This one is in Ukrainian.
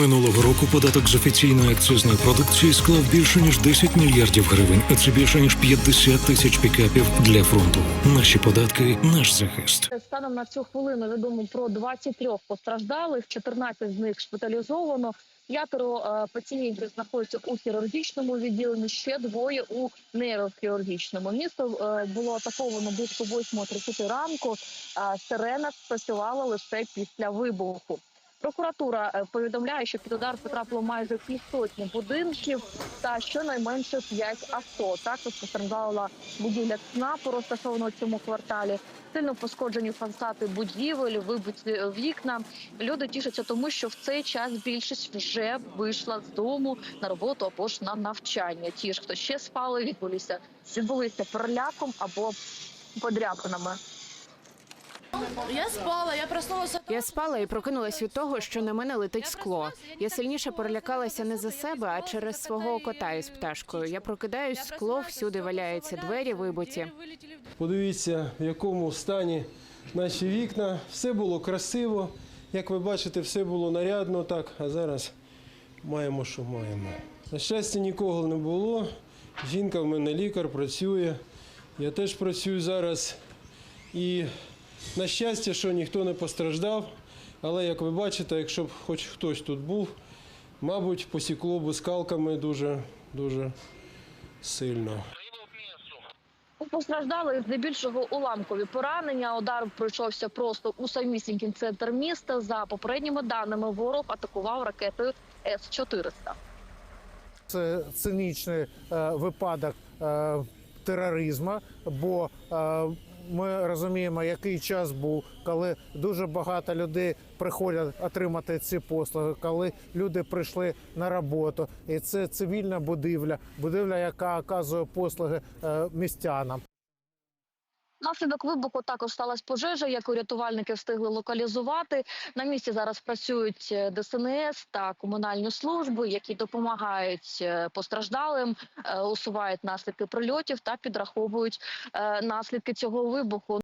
Минулого року податок з офіційної акцизної продукції склав більше ніж 10 мільярдів гривень, а це більше ніж 50 тисяч пікапів для фронту. Наші податки, наш захист. Станом на цю хвилину відомо про 23 постраждалих, 14 з них шпиталізовано. П'ятеро е, пацієнтів знаходяться у хірургічному відділенні, ще двоє у нейрохірургічному. Місто е, було атаковано близько 8.30 ранку. а Сирена спрацювала лише після вибуху. Прокуратура е, повідомляє, що під удар потрапило майже півсотні будинків та щонайменше 5 авто. Також постраждала будівля ЦНАПу, розташована у цьому кварталі. Сильно пошкоджені фасади будівель, вибиті вікна. Люди тішаться тому, що в цей час більшість вже вийшла з дому на роботу або ж на навчання. Ті ж, хто ще спали, відбулися відбулися переляком або подряпинами. Я спала, я проснулася. Я спала і прокинулась від того, що на мене летить скло. Я сильніше перелякалася не за себе, а через свого кота із пташкою. Я прокидаюсь, скло всюди валяється, двері вибиті. Подивіться, в якому стані наші вікна. Все було красиво. Як ви бачите, все було нарядно так, а зараз маємо, що маємо. На щастя, нікого не було. Жінка в мене лікар, працює. Я теж працюю зараз. І на щастя, що ніхто не постраждав. Але як ви бачите, якщо б хоч хтось тут був, мабуть, посікло б скалками дуже, дуже сильно. У постраждалих здебільшого уламкові поранення. Удар пройшовся просто у самісінький центр міста. За попередніми даними, ворог атакував ракетою С 400 Це цинічний е, випадок е, тероризму, бо е, ми розуміємо, який час був, коли дуже багато людей приходять отримати ці послуги, коли люди прийшли на роботу, і це цивільна будівля, будівля, яка оказує послуги е, містянам. Наслідок вибуху також сталася пожежа, яку рятувальники встигли локалізувати. На місці зараз працюють е, ДСНС та комунальні служби, які допомагають е, постраждалим, е, усувають наслідки прильотів та підраховують наслідки цього вибуху.